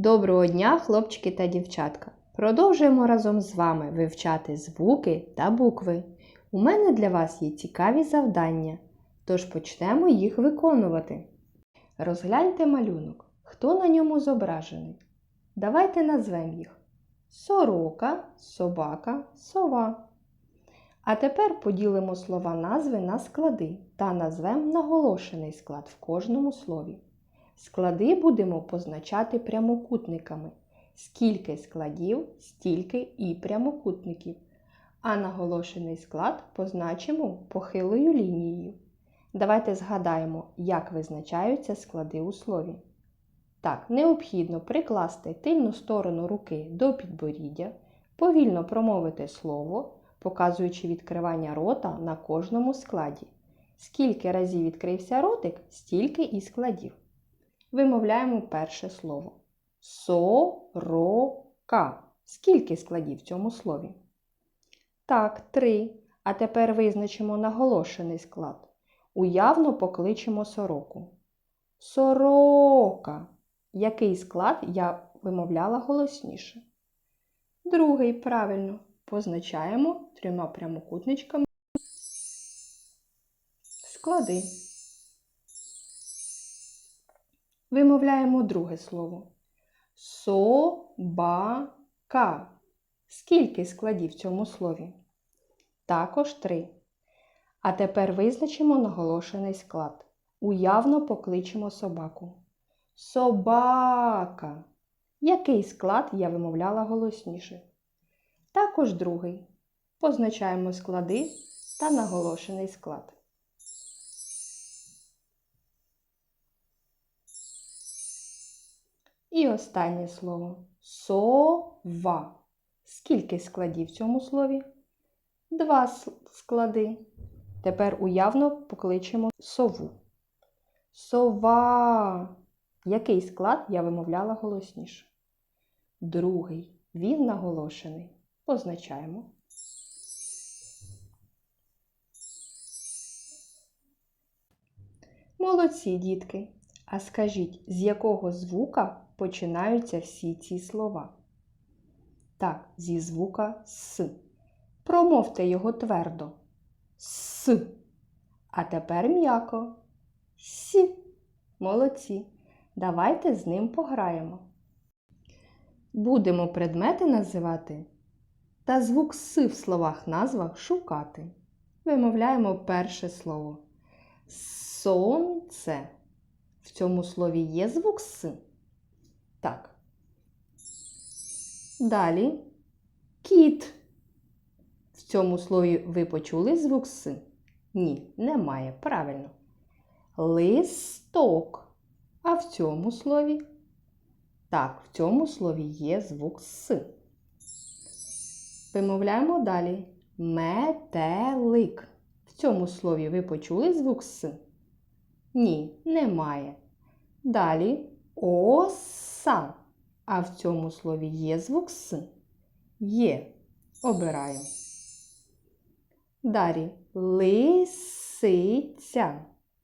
Доброго дня, хлопчики та дівчатка! Продовжуємо разом з вами вивчати звуки та букви. У мене для вас є цікаві завдання, тож почнемо їх виконувати. Розгляньте малюнок. Хто на ньому зображений? Давайте назвемо їх сорока, собака, сова. А тепер поділимо слова назви на склади та назвемо наголошений склад в кожному слові. Склади будемо позначати прямокутниками. Скільки складів, стільки і прямокутників. А наголошений склад позначимо похилою лінією. Давайте згадаємо, як визначаються склади у слові. Так, необхідно прикласти тильну сторону руки до підборіддя, повільно промовити слово, показуючи відкривання рота на кожному складі. Скільки разів відкрився ротик, стільки і складів. Вимовляємо перше слово. Сорока. Скільки складів в цьому слові? Так, три. А тепер визначимо наголошений склад. Уявно покличемо сороку. Сорока. Який склад я вимовляла голосніше? Другий правильно позначаємо трьома прямокутничками склади. Вимовляємо друге слово. Собака. Скільки складів в цьому слові? Також три. А тепер визначимо наголошений склад. Уявно покличемо собаку. Собака. Який склад я вимовляла голосніше? Також другий. Позначаємо склади та наголошений склад. І останнє слово сова. Скільки складів в цьому слові? Два склади. Тепер уявно покличемо сову. Сова. Який склад я вимовляла голосніше? Другий. Він наголошений. Позначаємо. Молодці, дітки! А скажіть, з якого звука починаються всі ці слова? Так, зі звука С. Промовте його твердо. С. А тепер м'яко. С. Молодці. Давайте з ним пограємо. Будемо предмети називати та звук С в словах назвах шукати. Вимовляємо перше слово. Сонце. В цьому слові є звук С? Так. Далі кіт. В цьому слові ви почули звук С? Ні, немає. Правильно. Листок. А в цьому слові? Так, в цьому слові є звук С. Вимовляємо далі. Метелик. В цьому слові ви почули звук С? Ні, немає. Далі оса. А в цьому слові є звук С? Є. Обираємо. Далі лисиця.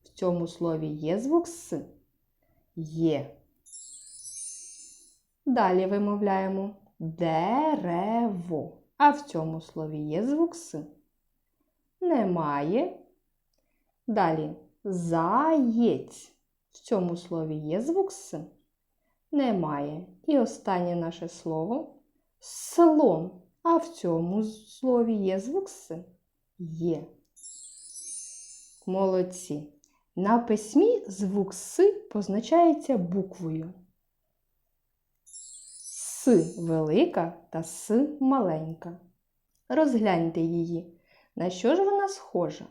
В цьому слові є звук С? Є. Далі вимовляємо дерево. А в цьому слові є звук С? Немає. Далі заєць. В цьому слові є звук С? Немає. І останнє наше слово слон. А в цьому слові є звук С? Є. Молодці. На письмі звук С позначається буквою. С велика та С маленька. Розгляньте її. На що ж вона схожа?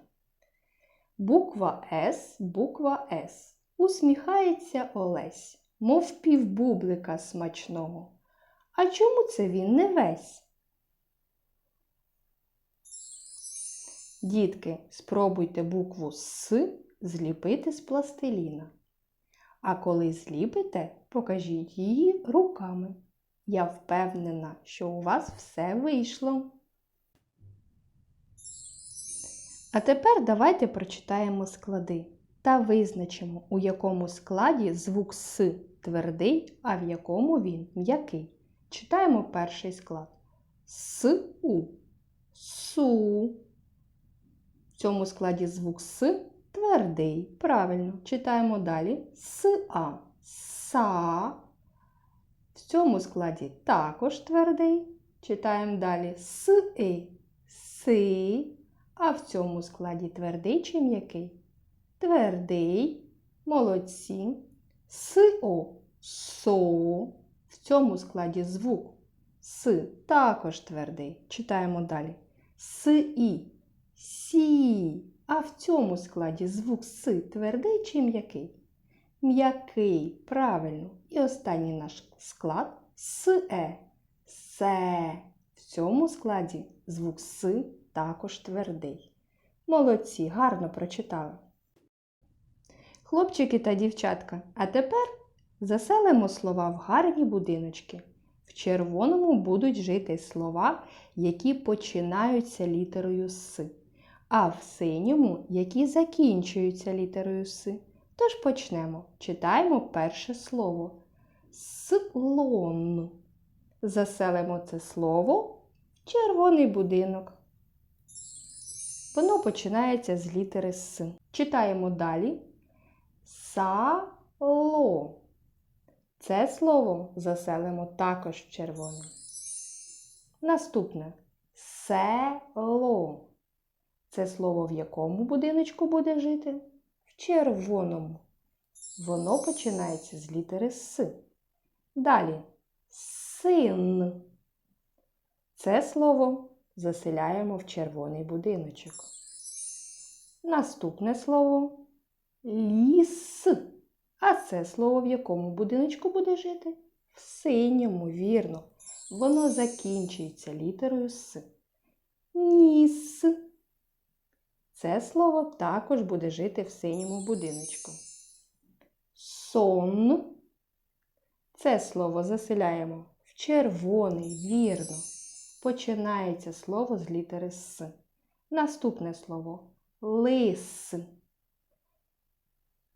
Буква С, буква С. Усміхається Олесь, мов півбублика смачного. А чому це він не весь? Дітки, спробуйте букву С зліпити з пластиліна. А коли зліпите, покажіть її руками. Я впевнена, що у вас все вийшло. А тепер давайте прочитаємо склади. Та визначимо, у якому складі звук С твердий, а в якому він м'який. Читаємо перший склад. С-у. Су. В цьому складі звук С твердий. Правильно. Читаємо далі. С-а. Са. В цьому складі також твердий. Читаємо далі С-и. Си. А в цьому складі твердий чи м'який? Твердий. Молодці. С-о. Со. В цьому складі звук С також твердий. Читаємо далі. С-і. Сі. А в цьому складі звук С твердий чи м'який? М'який, правильно. І останній наш склад С-е. Се. В цьому складі звук С також твердий. Молодці, гарно прочитали. Хлопчики та дівчатка, а тепер заселимо слова в гарні будиночки. В червоному будуть жити слова, які починаються літерою С, а в синьому, які закінчуються літерою С. Тож почнемо. Читаємо перше слово. Слон. Заселимо це слово в червоний будинок. Воно починається з літери С. Читаємо далі. Сало. Це слово заселимо також в червоний. Наступне село. Це слово в якому будиночку буде жити? В червоному. Воно починається з літери С. Далі син. Це слово заселяємо в червоний будиночок. Наступне слово ліс. А це слово в якому будиночку буде жити? В синьому, вірно. Воно закінчується літерою С. Ніс. Це слово також буде жити в синьому будиночку. Сон. Це слово заселяємо в червоний, вірно. Починається слово з літери С. Наступне слово лис.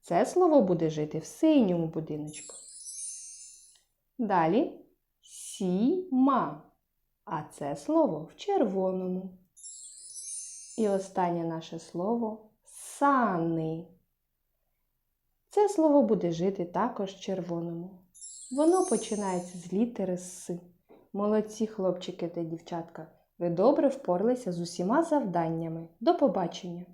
Це слово буде жити в синьому будиночку. Далі сіма. А це слово в червоному. І останнє наше слово сани. Це слово буде жити також в червоному. Воно починається з літери С. Молодці хлопчики та дівчатка. Ви добре впоралися з усіма завданнями. До побачення!